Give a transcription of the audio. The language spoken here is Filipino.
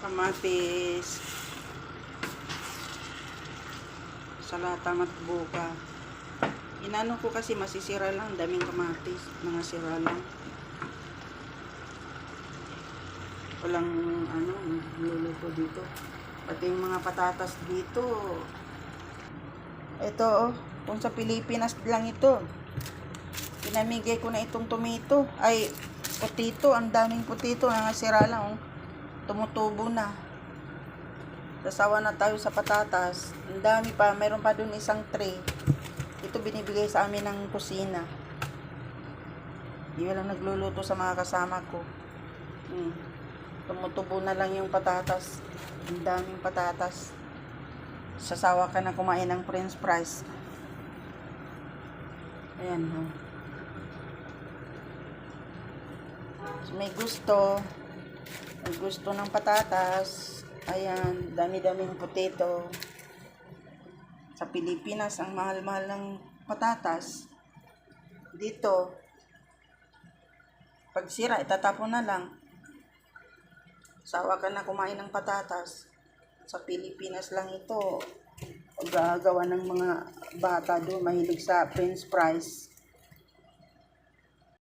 kamatis. Salata matbuka. Inano ko kasi masisira lang, daming kamatis, mga sira lang. Walang ano, luluto dito. Pati yung mga patatas dito. Ito oh, kung sa Pilipinas lang ito. Pinamigay ko na itong tomato. Ay, putito. Ang daming putito. Nangasira lang. Oh. Tumutubo na. Sasawa na tayo sa patatas. Ang dami pa. Meron pa dun isang tray. Ito binibigay sa amin ng kusina. Hindi lang nagluluto sa mga kasama ko. Hmm. Tumutubo na lang yung patatas. Ang daming patatas. Sasawa ka na kumain ng french fries. Ayan, oh. So, may gusto. May gusto ng patatas. Ayan, dami-daming potato. Sa Pilipinas, ang mahal-mahal ng patatas. Dito, pag sira, itatapon na lang. Sawa ka na kumain ng patatas. Sa Pilipinas lang ito. Gagawa ng mga bata doon, mahilig sa french fries.